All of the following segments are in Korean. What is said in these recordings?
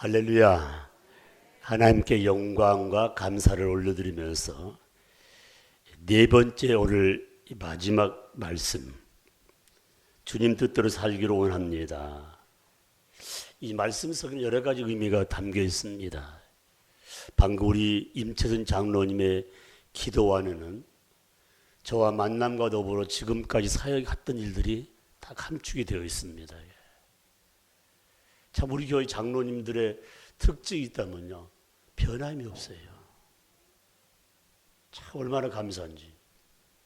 할렐루야. 하나님께 영광과 감사를 올려드리면서 네 번째 오늘 마지막 말씀. 주님 뜻대로 살기로 원합니다. 이 말씀 속에 여러 가지 의미가 담겨 있습니다. 방금 우리 임채선 장로님의 기도 안에는 저와 만남과 더불어 지금까지 사역했던 일들이 다 감축이 되어 있습니다. 참 우리 교회 장로님들의 특징이 있다면요. 변함이 없어요. 참 얼마나 감사한지.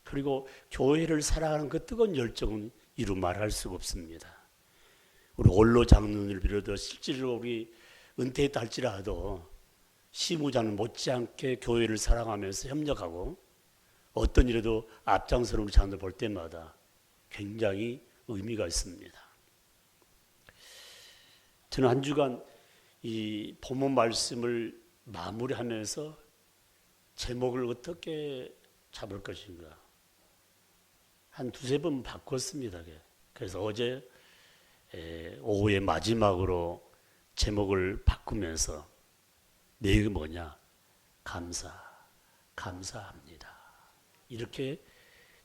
그리고 교회를 사랑하는 그 뜨거운 열정은 이루 말할 수가 없습니다. 우리 올로 장로를 비롯해 실제로 우리 은퇴했다 할지라도 시무장은 못지않게 교회를 사랑하면서 협력하고 어떤 일에도 앞장서는 우리 장로를 볼 때마다 굉장히 의미가 있습니다. 저는 한 주간 이 본문 말씀을 마무리하면서 제목을 어떻게 잡을 것인가 한 두세 번 바꿨습니다. 그래서 어제 오후에 마지막으로 제목을 바꾸면서 내용이 뭐냐 감사 감사합니다. 이렇게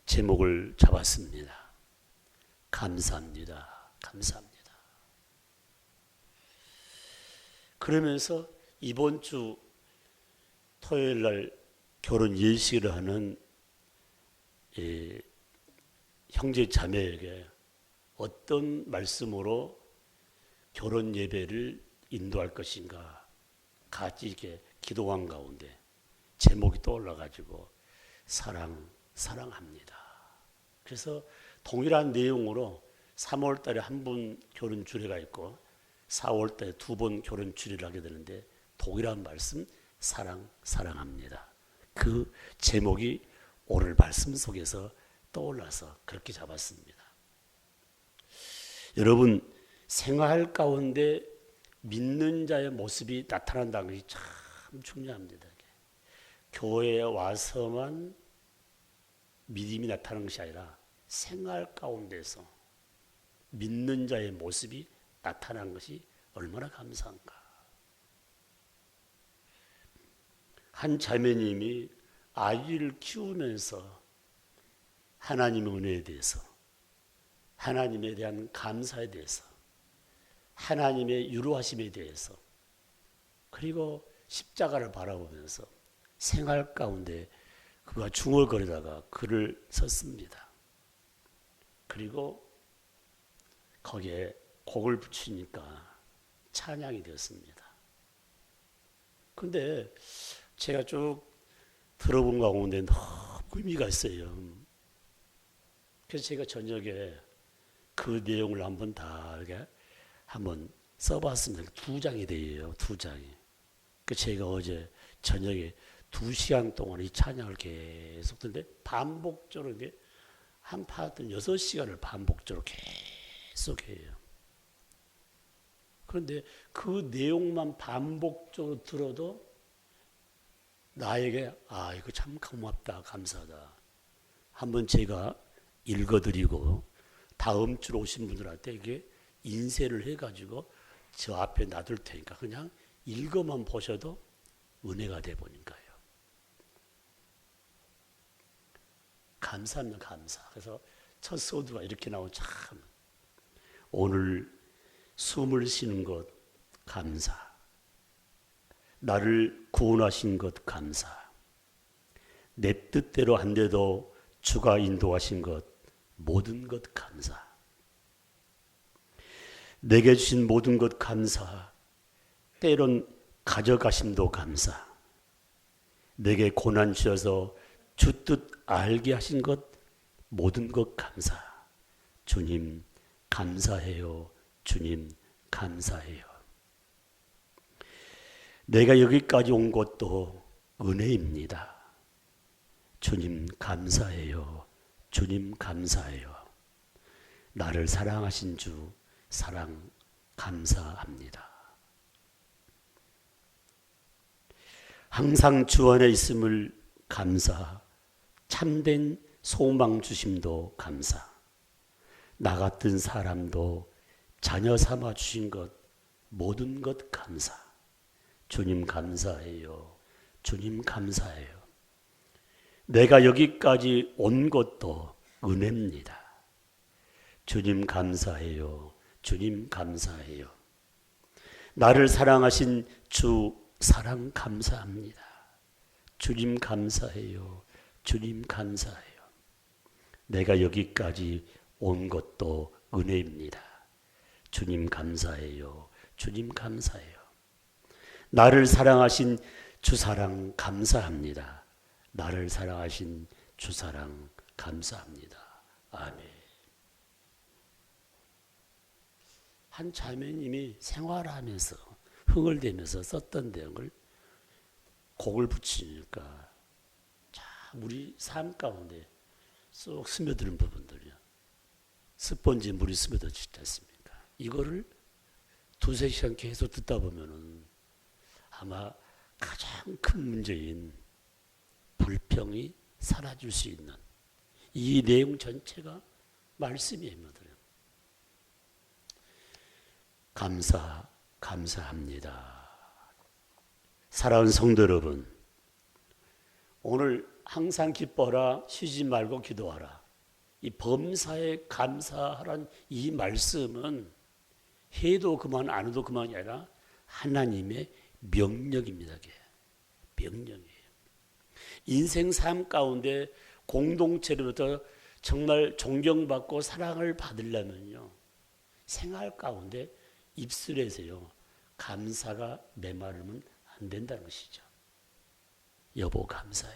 제목을 잡았습니다. 감사합니다. 감사합니다. 그러면서 이번 주 토요일 날 결혼 예식을 하는 예, 형제 자매에게 어떤 말씀으로 결혼 예배를 인도할 것인가 같이 이렇게 기도한 가운데 제목이 떠올라 가지고 사랑 사랑합니다. 그래서 동일한 내용으로 3월 달에 한 분 결혼 주례가 있고 4월 때 두 번 결혼 주례를 하게 되는데 동일한 말씀 사랑 사랑합니다. 그 제목이 오늘 말씀 속에서 떠올라서 그렇게 잡았습니다. 여러분 생활 가운데 믿는 자의 모습이 나타난다는 것이 참 중요합니다. 교회에 와서만 믿음이 나타나는 것이 아니라 생활 가운데서 믿는 자의 모습이 나타난 것이 얼마나 감사한가. 한 자매님이 아이를 키우면서 하나님의 은혜에 대해서, 하나님에 대한 감사에 대해서, 하나님의 유로하심에 대해서, 그리고 십자가를 바라보면서 생활 가운데 그가 중얼거리다가 글을 썼습니다. 그리고 거기에 곡을 붙이니까 찬양이 되었습니다. 근데 제가 쭉 들어본 가운데 너무 의미가 있어요. 그래서 제가 저녁에 그 내용을 한번 다 이렇게 한번 써봤습니다. 두 장이 돼요. 두 장이. 그 제가 어제 저녁에 두 시간 동안 이 찬양을 계속 듣는데 반복적으로 한 파트 여섯 시간을 반복적으로 계속 해요. 그런데 그 내용만 반복적으로 들어도 나에게 아 이거 참 고맙다 감사하다 한번 제가 읽어드리고 다음 주로 오신 분들한테 이게 인쇄를 해가지고 저 앞에 놔둘 테니까 그냥 읽어만 보셔도 은혜가 돼 보니까요. 감사합니다 감사. 그래서 첫 소두가 이렇게 나오면 참 오늘 숨을 쉬는 것 감사. 나를 구원하신 것 감사. 내 뜻대로 한 데도 주가 인도하신 것 모든 것 감사. 내게 주신 모든 것 감사. 때론 가져가심도 감사. 내게 고난 주셔서 주 뜻 알게 하신 것 모든 것 감사. 주님 감사해요. 주님 감사해요. 내가 여기까지 온 것도 은혜입니다. 주님 감사해요. 주님 감사해요. 나를 사랑하신 주 사랑 감사합니다. 항상 주 안에 있음을 감사, 참된 소망 주심도 감사, 나 같은 사람도 자녀 삼아 주신 것 모든 것 감사. 주님 감사해요. 주님 감사해요. 내가 여기까지 온 것도 은혜입니다. 주님 감사해요. 주님 감사해요. 나를 사랑하신 주 사랑 감사합니다. 주님 감사해요. 주님 감사해요. 내가 여기까지 온 것도 은혜입니다. 주님 감사해요. 주님 감사해요. 나를 사랑하신 주 사랑 감사합니다. 나를 사랑하신 주 사랑 감사합니다. 아멘. 한 자매님이 생활하면서 흥얼대면서 썼던 내용을 곡을 붙이니까 참 우리 삶 가운데 쏙 스며드는 부분들이요. 스펀지 물이 스며들지 않습니까? 이거를 두세 시간 계속 듣다 보면은 아마 가장 큰 문제인 불평이 사라질 수 있는 이 내용 전체가 말씀이에요. 감사, 감사합니다. 사랑하는 성도 여러분, 오늘 항상 기뻐라, 쉬지 말고 기도하라. 이 범사에 감사하란 이 말씀은 해도 그만 안 해도 그만이 아니라 하나님의 명령입니다. 명령이에요. 인생 삶 가운데 공동체로부터 정말 존경받고 사랑을 받으려면요. 생활 가운데 입술에서요. 감사가 메마르면 안 된다는 것이죠. 여보 감사해.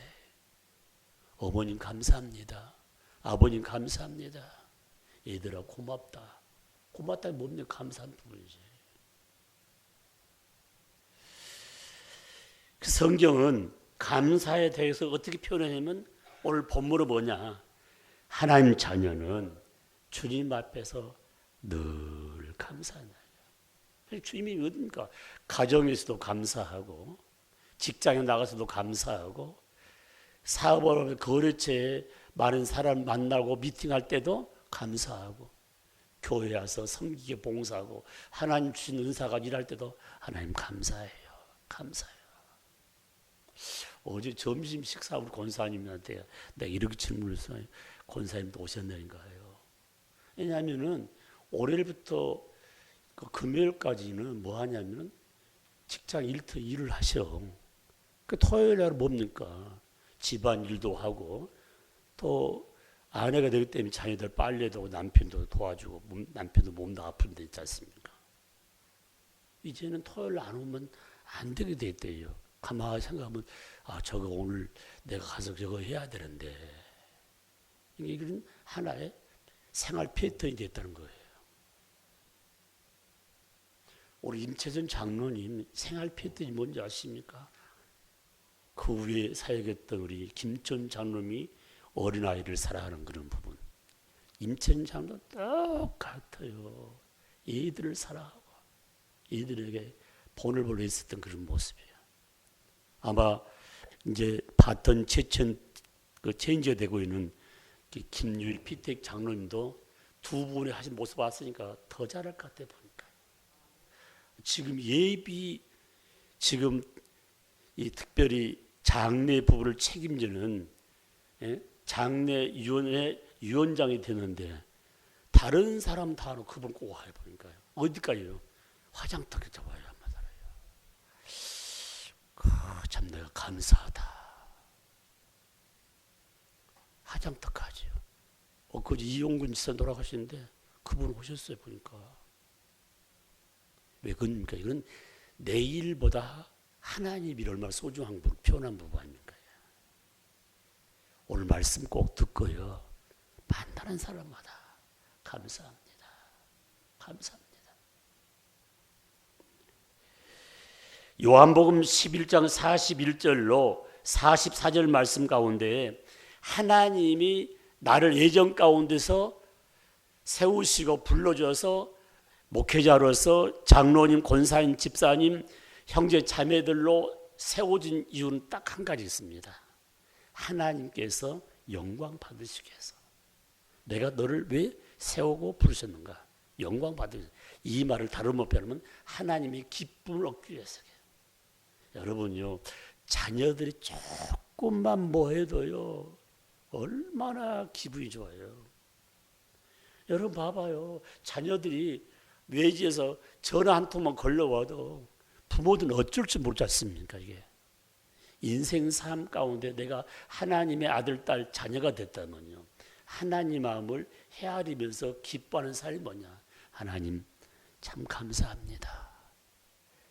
어머님 감사합니다. 아버님 감사합니다. 얘들아 고맙다. 고맙다 뭡니까? 감사한 부분이지. 그 성경은 감사에 대해서 어떻게 표현하냐면 오늘 본문은 뭐냐? 하나님 자녀는 주님 앞에서 늘 감사하나. 주님이 어딘가 가정에서도 감사하고 직장에 나가서도 감사하고 사업을 거래처에 많은 사람 만나고 미팅할 때도 감사하고 교회 와서 섬기게 봉사하고 하나님 주신 은사가 일할 때도 하나님 감사해요. 감사해요. 어제 점심 식사 우리 권사님한테 내가 이렇게 질문했어요. 권사님도 오셨나인가요? 왜냐하면은 올해부터 그 금요일까지는 뭐 하냐면 직장 일터 일을 하셔. 그 토요일 날 뭡니까? 집안 일도 하고 또 아내가 되기 때문에 자녀들 빨래도 하고 남편도 도와주고 몸, 남편도 몸도 아픈데 있지 않습니까? 이제는 토요일 안 오면 안 되게 됐대요. 가만히 생각하면 아 저거 오늘 내가 가서 저거 해야 되는데 이게 하나의 생활 패턴이 됐다는 거예요. 우리 임채전 장로님 생활 패턴이 뭔지 아십니까? 그 위에 사역했던 우리 김천 장로님이 어린아이를 사랑하는 그런 부분. 장로 똑같아요. 얘들을 사랑하고 얘들에게 본을 보려 있었던 그런 모습이에요. 아마 이제 봤던 최천 그 체인지가 되고 있는 김유일 피텍 장로님도 두 분이 하신 모습 봤으니까 더 잘할 것 같아 보니까. 지금 예비 지금 이 특별히 장례 부부를 책임지는 예? 장례 위원회 위원장이 되는데 다른 사람 다 하고 그분 꼭 와요 보니까요. 어디까지요? 화장터에 살아요. 그, 참 내가 감사하다. 화장터까지요. 어, 그 이용근 지사 돌아가시는데 그분 오셨어요 보니까. 왜 그럽니까? 이건 내일보다 하나님이 얼마나 소중한 분, 표현한 부분 아닙니까? 오늘 말씀 꼭 듣고요. 만나는 사람마다 감사합니다. 감사합니다. 요한복음 11장 41절로 44절 말씀 가운데 하나님이 나를 예정 가운데서 세우시고 불러줘서 목회자로서 장로님, 권사님, 집사님, 형제 자매들로 세워진 이유는 딱 한 가지 있습니다. 하나님께서 영광 받으시기 위해서. 내가 너를 왜 세우고 부르셨는가? 영광 받으 이 말을 다르면 표현하면 하나님의 기쁨을 얻기 위해서. 여러분요, 자녀들이 조금만 뭐 해도요, 얼마나 기분이 좋아요. 여러분 봐봐요. 자녀들이 외지에서 전화 한 통만 걸려와도 부모들은 어쩔 줄 모르지 않습니까, 이게. 인생 삶 가운데 내가 하나님의 아들, 딸, 자녀가 됐다면요. 하나님 마음을 헤아리면서 기뻐하는 삶이 뭐냐. 하나님, 참 감사합니다.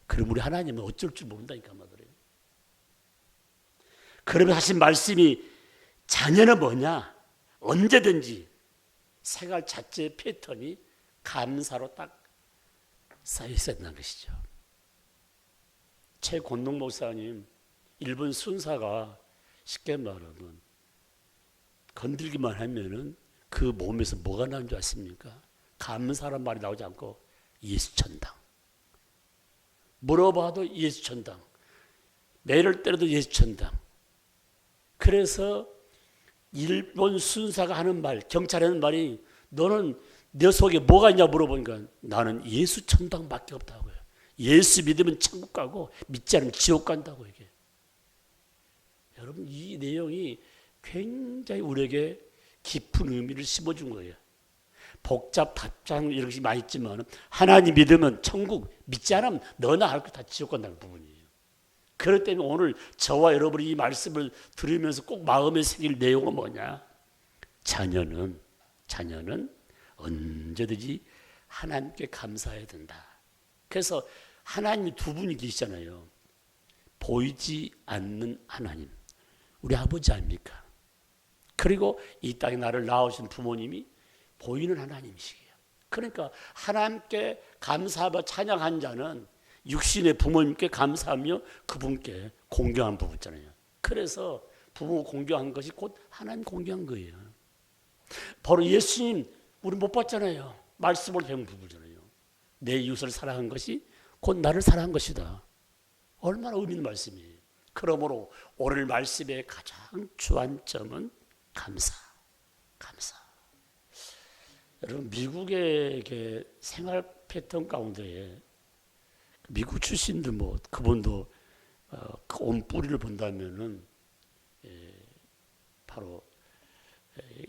그럼 우리 하나님은 어쩔 줄 모른다니까 말이에요. 그러면 하신 말씀이 자녀는 뭐냐? 언제든지 생활 자체의 패턴이 감사로 딱 쌓여 있었다는 것이죠. 최곤동 목사님 일본 순사가 쉽게 말하면 건들기만 하면은 그 몸에서 뭐가 나는 줄 아십니까? 감사란 말이 나오지 않고 예수 천당. 물어봐도 예수 천당. 매를 때려도 예수 천당. 그래서 일본 순사가 하는 말, 경찰 하는 말이 너는 내 속에 뭐가 있냐 물어보니까 나는 예수 천당밖에 없다고요. 예수 믿으면 천국 가고 믿지 않으면 지옥 간다고 이게. 여러분 이 내용이 굉장히 우리에게 깊은 의미를 심어준 거예요. 복잡 답장 이런 것이 많이 있지만 하나님 믿으면 천국 믿지 않으면 너나 할 거 다 지옥 간다는 부분이에요. 그렇기 때문에 오늘 저와 여러분이 이 말씀을 들으면서 꼭 마음에 새길 내용은 뭐냐? 자녀는 자녀는 언제든지 하나님께 감사해야 된다. 그래서 하나님이 두 분이 계시잖아요. 보이지 않는 하나님. 우리 아버지 아닙니까? 그리고 이 땅에 나를 낳으신 부모님이 보이는 하나님이시게요. 그러니까 하나님께 감사하며 찬양한 자는 육신의 부모님께 감사하며 그분께 공경한 부분잖아요. 그래서 부모 공경한 것이 곧 하나님 공경한 거예요. 바로 예수님 우리 못 봤잖아요. 말씀을 배운 부부잖아요. 내 이웃을 사랑한 것이 곧 나를 사랑한 것이다. 얼마나 의미 있는 말씀이에요. 그러므로 오늘 말씀의 가장 주안점은 감사, 감사. 여러분 미국의 생활 패턴 가운데에 미국 출신들 뭐 그분도 어, 온 뿌리를 본다면은 예, 바로 예,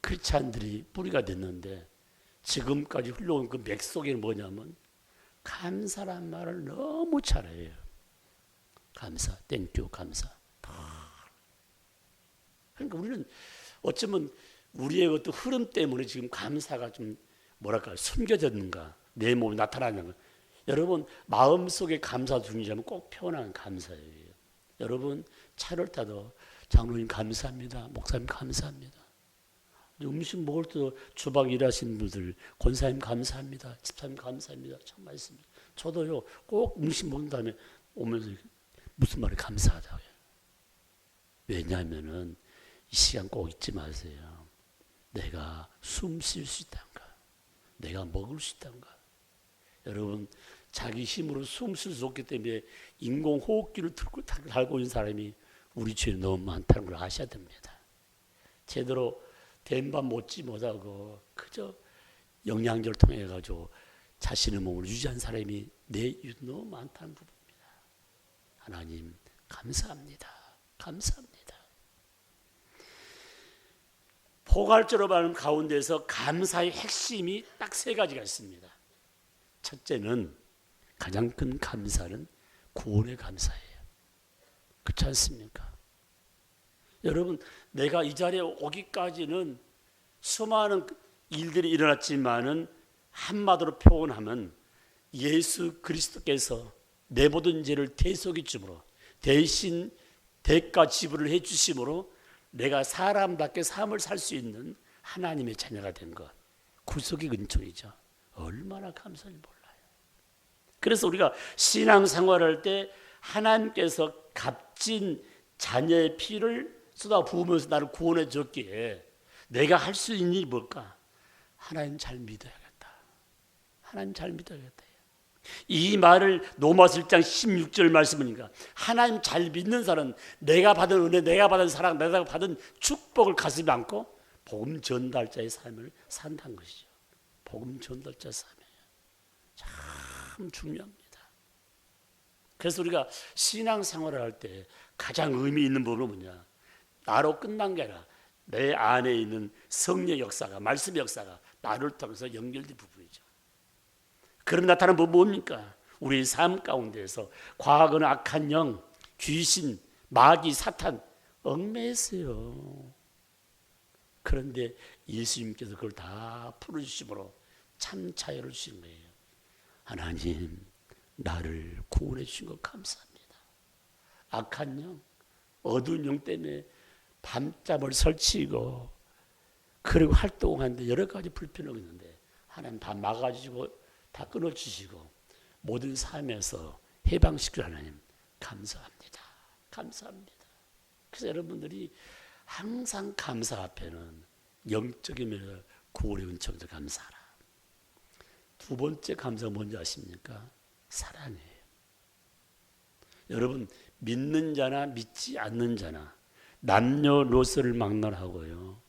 크리스찬들이 뿌리가 됐는데 지금까지 흘러온 그 맥 속에는 뭐냐면 감사란 말을 너무 잘해요. 감사, 땡큐, 감사. 그러니까 우리는 어쩌면 우리의 어떤 흐름 때문에 지금 감사가 좀 뭐랄까 숨겨졌는가 내 몸에 나타나는 거. 여러분 마음 속에 감사 중이자면 꼭 표현하는 감사예요. 여러분 차를 타도 장로님 감사합니다. 목사님 감사합니다. 음식 먹을 때도 주방 일하시는 분들 권사님 감사합니다. 집사님 감사합니다. 참 말씀입니다. 저도요 꼭 음식 먹은 다음에 오면서 무슨 말을 감사하다고요. 왜냐하면은 이 시간 꼭 잊지 마세요. 내가 숨 쉴 수 있다는가? 내가 먹을 수 있다는가? 여러분 자기 힘으로 숨 쉴 수 없기 때문에 인공 호흡기를 들고 달고 있는 사람이 우리 주에 너무 많다는 걸 아셔야 됩니다. 제대로 된 밥 먹지 못하고 그저 영양제를 통해 가지고 자신의 몸을 유지한 사람이 내 너무 많다는 부분입니다. 하나님 감사합니다. 감사합니다. 포괄적으로 말하는 가운데서 감사의 핵심이 딱 세 가지가 있습니다. 첫째는 가장 큰 감사는 구원의 감사예요. 그렇지 않습니까? 여러분, 내가 이 자리에 오기까지는 수많은 일들이 일어났지만은 한마디로 표현하면 예수 그리스도께서 내 모든 죄를 대속해 주므로 대신 대가 지불을 해 주심으로 내가 사람답게 삶을 살 수 있는 하나님의 자녀가 된 것. 구속의 은총이죠. 얼마나 감사한지 몰라요. 그래서 우리가 신앙 생활할 때 하나님께서 값진 자녀의 피를 쏟아 부으면서 나를 구원해 줬기에 내가 할 수 있는 일이 뭘까? 하나님 잘 믿어야겠다. 하나님 잘 믿어야겠다. 이 말을 로마서 1장 16절 말씀이니까 하나님 잘 믿는 사람 내가 받은 은혜, 내가 받은 사랑, 내가 받은 축복을 가슴에 안고 복음 전달자의 삶을 산다는 것이죠. 복음 전달자 삶이에요. 참 중요합니다. 그래서 우리가 신앙 생활을 할 때 가장 의미 있는 부분은 뭐냐? 나로 끝난 게 아니라 내 안에 있는 성령 역사가 말씀 역사가 나를 통해서 연결된 부분이죠. 그럼 나타나는 뭐 뭡니까? 우리 삶 가운데에서 과거는 악한 영, 귀신, 마귀, 사탄 얽매였어요. 그런데 예수님께서 그걸 다 풀어주심으로 참 자유를 주신 거예요. 하나님, 나를 구원해 주신 것 감사합니다. 악한 영, 어두운 영 때문에 밤잠을 설치고 그리고 활동하는데 여러 가지 불편함이 있는데 하나님 다 막아주시고 다 끊어주시고 모든 삶에서 해방시켜 하나님 감사합니다. 감사합니다. 그래서 여러분들이 항상 감사 앞에는 영적인 면에서 구원의 은총에서 감사하라. 두 번째 감사가 뭔지 아십니까? 사랑이에요. 여러분 믿는 자나 믿지 않는 자나 남녀노소를 막론하고요.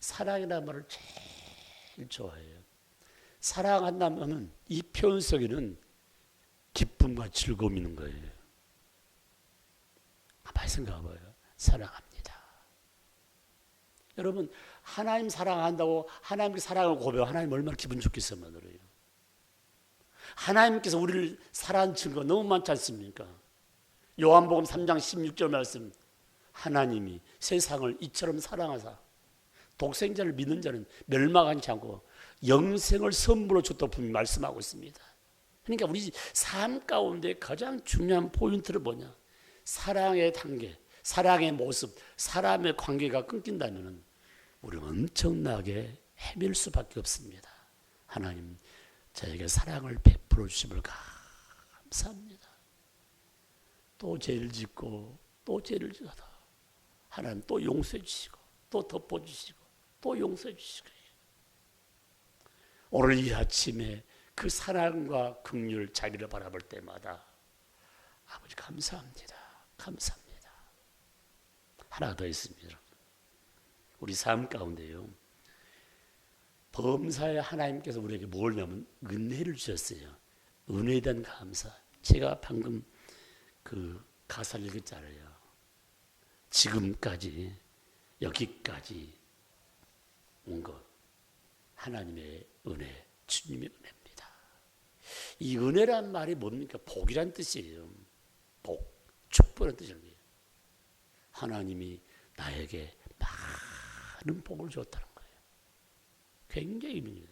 사랑이라는 말을 제일 좋아해요. 사랑한다면 이 표현 속에는 기쁨과 즐거움이 있는 거예요. 가만히 생각해봐요. 사랑합니다. 여러분 하나님 사랑한다고 하나님께 사랑을 고백하고 하나님 얼마나 기분 좋겠어요. 말이에요. 하나님께서 우리를 사랑한 증거 너무 많지 않습니까? 요한복음 3장 16절 말씀 하나님이 세상을 이처럼 사랑하사 독생자를 믿는 자는 멸망하지 않고 영생을 선물로 줬다고 분명히 말씀하고 있습니다. 그러니까 우리 삶 가운데 가장 중요한 포인트를 뭐냐? 사랑의 단계, 사랑의 모습, 사람의 관계가 끊긴다면 우리는 엄청나게 헤맬 수밖에 없습니다. 하나님, 저에게 사랑을 베풀어 주심을 감사합니다. 또 죄를 짓고 또 죄를 지어도 하나님 또 용서해 주시고 또 덮어 주시고 또 용서해 주시고 오늘 이 아침에 그 사랑과 긍휼 자비를 바라볼 때마다 아버지 감사합니다. 감사합니다. 하나 더 있습니다. 우리 삶 가운데요. 범사에 하나님께서 우리에게 뭘 냐면 은혜를 주셨어요. 은혜에 대한 감사. 제가 방금 그 가사를 읽었잖아요. 지금까지 여기까지 온 것 하나님의 은혜, 주님의 은혜입니다. 이 은혜란 말이 뭡니까? 복이란 뜻이에요. 복, 축복이란 뜻이에요. 하나님이 나에게 많은 복을 줬다는 거예요. 굉장히.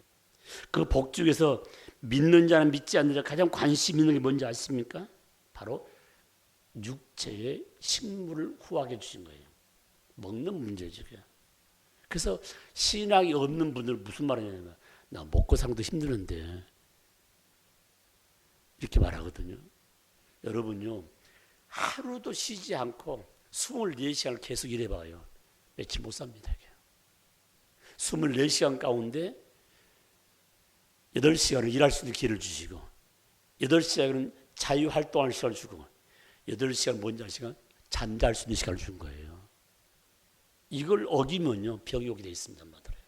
그 복 중에서 믿는 자는 믿지 않는 자 가장 관심 있는 게 뭔지 아십니까? 바로 육체의 식물을 후하게 주신 거예요. 먹는 문제죠. 그래서 신앙이 없는 분들 무슨 말이냐면 나 먹고 살도 힘드는데 이렇게 말하거든요. 여러분요 하루도 쉬지 않고 24시간을 계속 일해봐요. 며칠 못 삽니다. 24시간 가운데 8시간을 일할 수 있는 기회를 주시고 8시간은 자유활동할 시간을 주고 8시간 뭔지 아시간 잠잘 수 있는 시간을 준 거예요. 이걸 어기면요 병이 오게 돼 있습니다. 말들어요.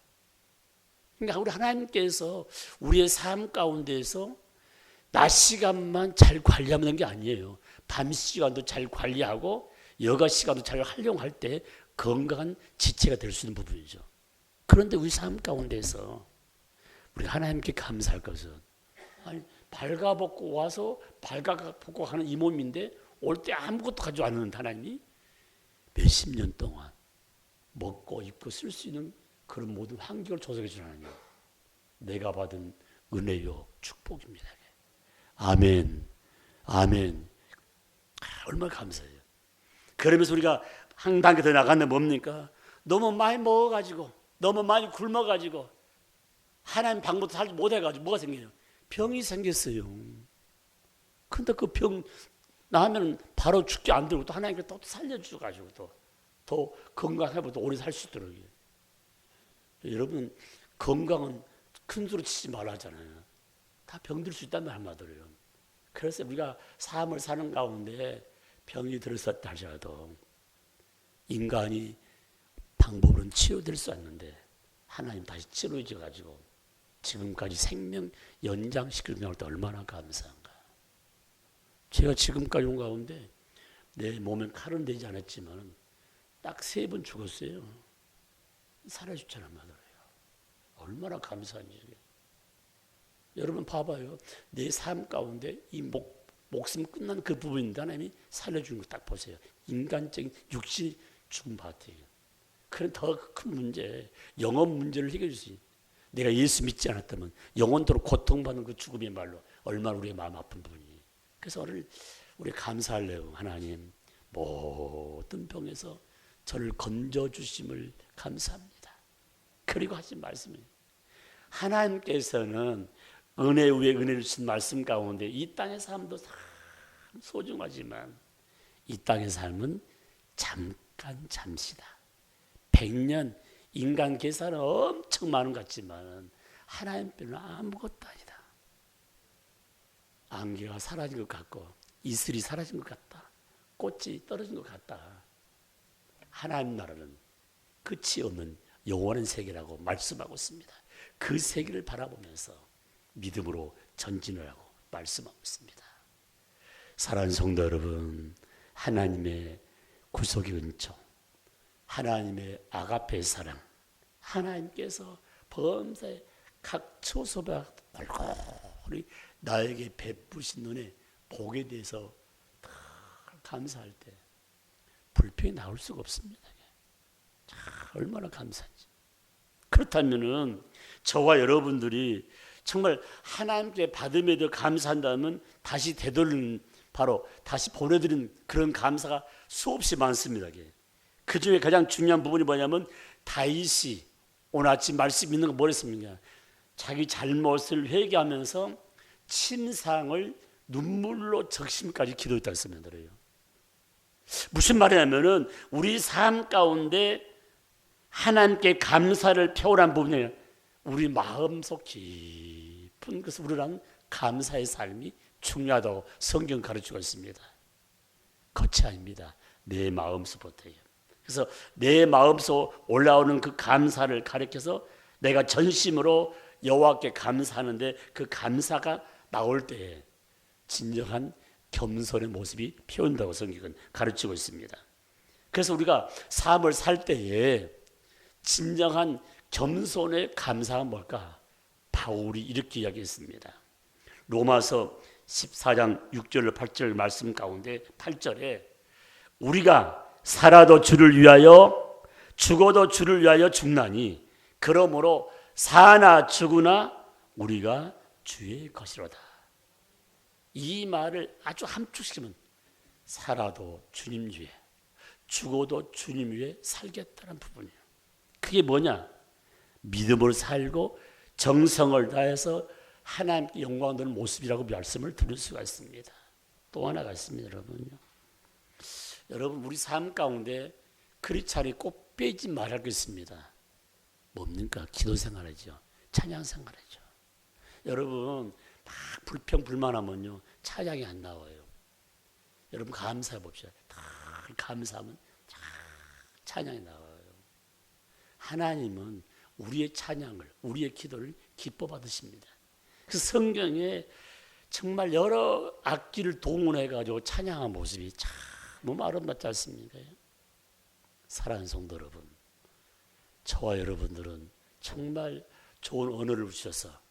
그러니까 우리 하나님께서 우리의 삶 가운데서 낮 시간만 잘 관리하면 되는 게 아니에요. 밤 시간도 잘 관리하고 여가 시간도 잘 활용할 때 건강한 지체가 될 수 있는 부분이죠. 그런데 우리 삶 가운데서 우리 하나님께 감사할 것은 아니 발가벗고 와서 발가벗고 하는 이 몸인데 올 때 아무것도 가지고 않는 하나님이 몇십 년 동안 먹고 입고 쓸 수 있는 그런 모든 환경을 조성해 주는 하나님. 내가 받은 은혜요 축복입니다. 아멘. 아멘. 얼마나 감사해요. 그러면서 우리가 한 단계 더 나갔는데 뭡니까? 너무 많이 먹어가지고, 너무 많이 굶어가지고, 하나님 방법도 살지 못해가지고 뭐가 생겨요? 병이 생겼어요. 근데 그 병 나면 바로 죽게 안 되고 또 하나님께 또 살려주가지고 또 더 건강하고 또 오래 살 수 있도록. 여러분, 건강은 큰 소리 치지 말라 하잖아요. 다 병들 수 있다는 말 한마디로요. 그래서 우리가 삶을 사는 가운데 병이 들었었다 하더라도 인간이 방법으로는 치료될 수 없는데 하나님 다시 치료해 가지고 지금까지 생명 연장시키는 때 얼마나 감사한가. 제가 지금까지 온 가운데 내 몸엔 칼은 되지 않았지만 딱 세 번 죽었어요. 살아주잖아 마더라요. 얼마나 감사한지. 여러분 봐봐요. 내 삶 가운데 이 목, 목숨 끝난 그 부분인데 하나님이 살려주는 거 딱 보세요. 인간적인 육신이 죽은 바트예요. 그런 더 큰 문제, 영혼 문제를 해결해 주시. 내가 예수 믿지 않았다면 영원토록 고통받는 그 죽음의 말로 얼마나 우리의 마음 아픈 부분이. 그래서 오늘 우리 감사할래요. 하나님 모든 병에서 저를 건져 주심을 감사합니다. 그리고 하신 말씀이 하나님께서는 은혜 위에 은혜를 주신 말씀 가운데 이 땅의 삶도 참 소중하지만 이 땅의 삶은 잠깐 잠시다. 백년 인간 계산은 엄청 많은 것 같지만 하나님 뼈는 아무것도 아니다. 안개가 사라진 것 같고 이슬이 사라진 것 같다. 꽃이 떨어진 것 같다. 하나님 나라는 끝이 없는 영원한 세계라고 말씀하고 있습니다. 그 세계를 바라보면서 믿음으로 전진을 하고 말씀하고 있습니다. 사랑하는 성도 여러분, 하나님의 구속의 은총, 하나님의 아가페 사랑, 하나님께서 범사에 각 초소바 얼굴이 나에게 베푸신 눈에 복에 대해서 다 감사할 때 불평이 나올 수가 없습니다. 참 얼마나 감사한지. 그렇다면은 저와 여러분들이 정말 하나님께 받음에 대해 감사한다면 다시 되돌리는 바로 다시 보내드리는 그런 감사가 수없이 많습니다. 그 중에 가장 중요한 부분이 뭐냐면 다윗이 오늘 아침 말씀 있는 거 뭐랬습니까? 자기 잘못을 회개하면서 침상을 눈물로 적심까지 기도했다 했습니다. 무슨 말이냐면은 우리 삶 가운데 하나님께 감사를 표현한 부분에 우리 마음속 깊은 것을 우리랑 감사의 삶이 중요하다고 성경 가르치고 있습니다. 겉이 아닙니다. 내 마음속부터예요. 그래서 내 마음속 올라오는 그 감사를 가리켜서 내가 전심으로 여호와께 감사하는데 그 감사가 나올 때에 진정한 겸손의 모습이 표현다고 성경은 가르치고 있습니다. 그래서 우리가 삶을 살 때에 진정한 겸손의 감사가 뭘까? 바울이 이렇게 이야기했습니다. 로마서 14장 6절 8절 말씀 가운데 8절에 우리가 살아도 주를 위하여 죽어도 주를 위하여 죽나니 그러므로 사나 죽으나 우리가 주의 것이로다. 이 말을 아주 함축시키면 살아도 주님 위에 죽어도 주님 위에 살겠다는 부분이에요. 그게 뭐냐? 믿음으로 살고 정성을 다해서 하나님께 영광 되는 모습이라고 말씀을 들을 수가 있습니다. 또 하나가 있습니다, 여러분요. 여러분 우리 삶 가운데 크리스찬이 꼭 빼지 말할 게 있습니다. 뭡니까? 기도 생활이죠. 찬양 생활이죠. 여러분 막 불평 불만하면요 찬양이 안 나와요. 여러분 감사해 봅시다. 다 감사하면 찬양이 나와요. 하나님은 우리의 찬양을 우리의 기도를 기뻐 받으십니다. 그 성경에 정말 여러 악기를 동원해 가지고 찬양한 모습이 참 아름답지 않습니까? 사랑하는 성도 여러분, 저와 여러분들은 정말 좋은 언어를 주셔서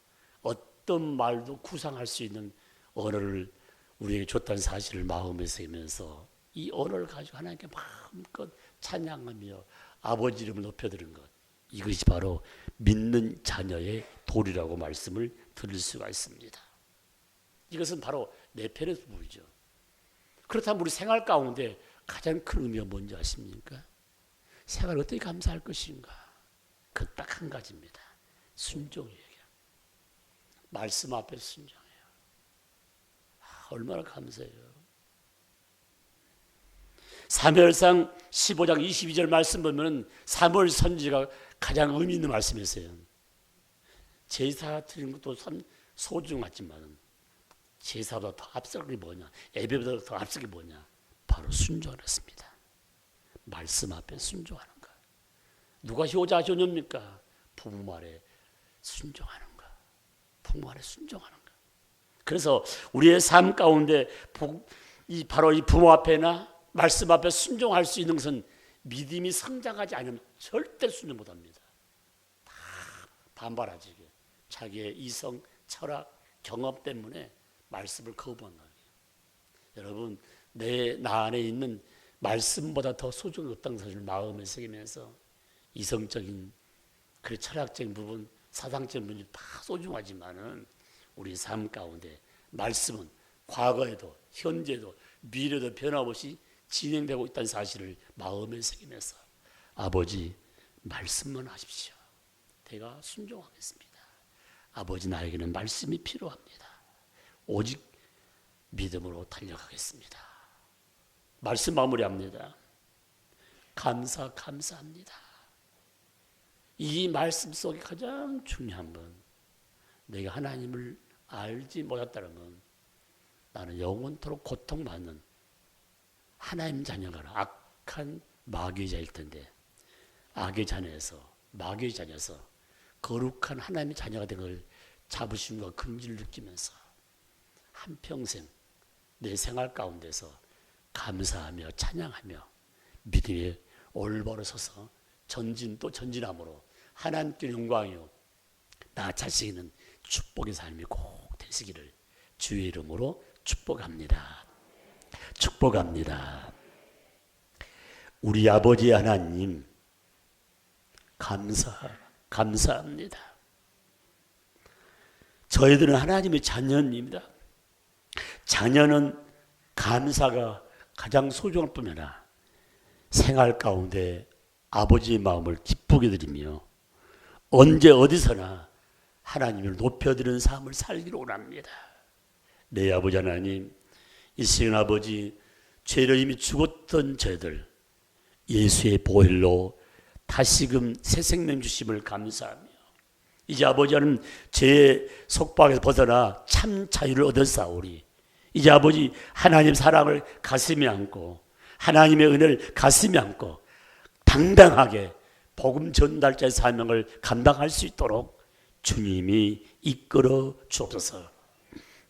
어떤 말도 구상할 수 있는 언어를 우리에게 줬다는 사실을 마음에 새면서 이 언어를 가지고 하나님께 마음껏 찬양하며 아버지 이름을 높여드린 것 이것이 바로 믿는 자녀의 도리라고 말씀을 들을 수가 있습니다. 이것은 바로 내 편의 부분이죠. 그렇다면 우리 생활 가운데 가장 큰 의미가 뭔지 아십니까? 생활 어떻게 감사할 것인가? 그 딱 한 가지입니다. 순종이에요. 말씀 앞에 순종해요. 아, 얼마나 감사해요. 사무엘상 15장 22절 말씀 보면 사무엘 선지가 가장 의미 있는 말씀이었어요. 제사 드리는 것도 참 소중하지만 제사보다 더 앞설 게 뭐냐? 예배보다 더 앞설 게 뭐냐? 바로 순종을 했습니다. 말씀 앞에 순종하는 것. 누가 효자 효녀입니까? 부부 말에 순종하는 것. 부모 안에 순종하는 거. 그래서 우리의 삶 가운데 복, 이 바로 이 부모 앞에나 말씀 앞에 순종할 수 있는 것은 믿음이 성장하지 않으면 절대 순종 못합니다. 다 반발하지. 자기의 이성, 철학, 경험 때문에 말씀을 거부한 거예요. 여러분 내 나 안에 있는 말씀보다 더 소중한 없다는 사실을 마음에 새기면서 이성적인 그 철학적인 부분, 사상적인 다 소중하지만은 우리 삶 가운데 말씀은 과거에도 현재도 미래도 변함없이 진행되고 있다는 사실을 마음에 새기면서 아버지 말씀만 하십시오. 내가 순종하겠습니다. 아버지 나에게는 말씀이 필요합니다. 오직 믿음으로 달려가겠습니다. 말씀 마무리합니다. 감사 감사합니다. 이 말씀 속에 가장 중요한 건 내가 하나님을 알지 못했다면 나는 영원토록 고통받는 하나님 자녀가 악한 마귀의 자일 텐데 악의 자녀에서 마귀의 자녀에서 거룩한 하나님의 자녀가 된 걸 자부심과 긍지를 느끼면서 한 평생 내 생활 가운데서 감사하며 찬양하며 믿음에 올바로 서서 전진 또 전진함으로 하나님께 영광이요 나 자신은 축복의 삶이 꼭 되시기를 주의 이름으로 축복합니다. 축복합니다. 우리 아버지 하나님 감사 감사합니다. 저희들은 하나님의 자녀입니다. 자녀는 감사가 가장 소중할 뿐만 아니라 생활 가운데 아버지의 마음을 기쁘게 드리며 언제 어디서나 하나님을 높여드리는 삶을 살기로 원합니다. 내 아버지 하나님, 이 시간 아버지, 죄로 이미 죽었던 저희들 예수의 보혈로 다시금 새 생명 주심을 감사하며 이제 아버지는 제 속박에서 벗어나 참 자유를 얻었사오리. 이제 아버지 하나님 사랑을 가슴에 안고 하나님의 은혜를 가슴에 안고 당당하게 복음 전달자의 사명을 감당할 수 있도록 주님이 이끌어 주옵소서.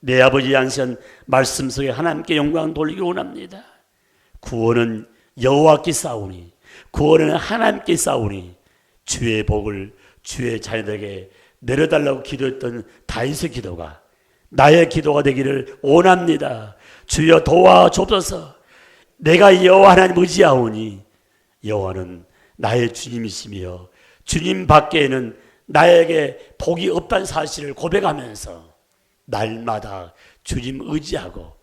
내 아버지 양선 말씀 속에 하나님께 영광 돌리기 원합니다. 구원은 여호와께 싸우니 구원은 하나님께 싸우니 주의 복을 주의 자녀들에게 내려달라고 기도했던 다윗의 기도가 나의 기도가 되기를 원합니다. 주여 도와주옵소서. 내가 여호와 하나님 의지하오니 여호와는 나의 주님이시며 주님 밖에는 나에게 복이 없다는 사실을 고백하면서 날마다 주님 의지하고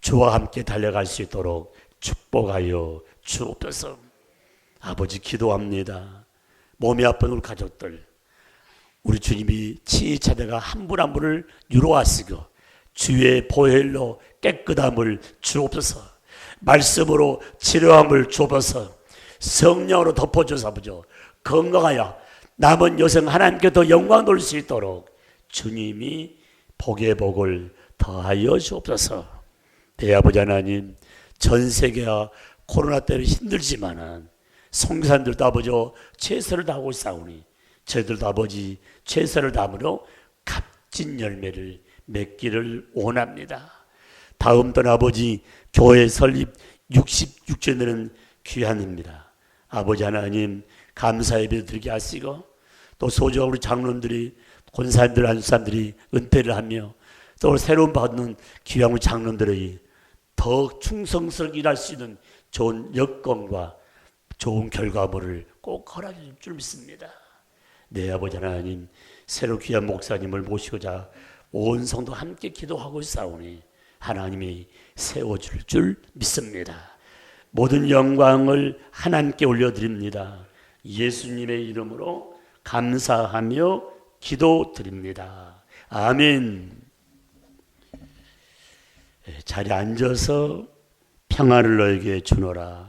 주와 함께 달려갈 수 있도록 축복하여 주옵소서. 아버지 기도합니다. 몸이 아픈 우리 가족들 우리 주님이 치유차대가 한 분 한 분을 유로하시고 주의 보혈로 깨끗함을 주옵소서 말씀으로 치료함을 주옵소서 성령으로 덮어주사 보죠 건강하여 남은 여성 하나님께 더 영광 돌릴 수 있도록 주님이 복의 복을 더하여 주옵소서 내 아버지 하나님 전 세계가 코로나 때문에 힘들지만은 성산들도 아버지 최선을 다하고 싸우니 저희들도 아버지 최선을 다함으로 값진 열매를 맺기를 원합니다. 다음 달 아버지 교회 설립 66주년은 귀한입니다. 아버지 하나님 감사 예배 드리게 하시고 또 소중한 우리 장로들이 권사님들 안수사들이 은퇴를 하며 또 새로운 받는 귀한 우리 장로들의 더 충성스럽게 일할 수 있는 좋은 여건과 좋은 결과물을 꼭 허락해 줄 줄 믿습니다. 내 아버지 하나님 새로 귀한 목사님을 모시고자 온 성도 함께 기도하고 싸우니 하나님이 세워줄 줄 믿습니다. 모든 영광을 하나님께 올려드립니다. 예수님의 이름으로 감사하며 기도드립니다. 아멘. 예, 자리에 앉아서 평화를 너에게 주노라.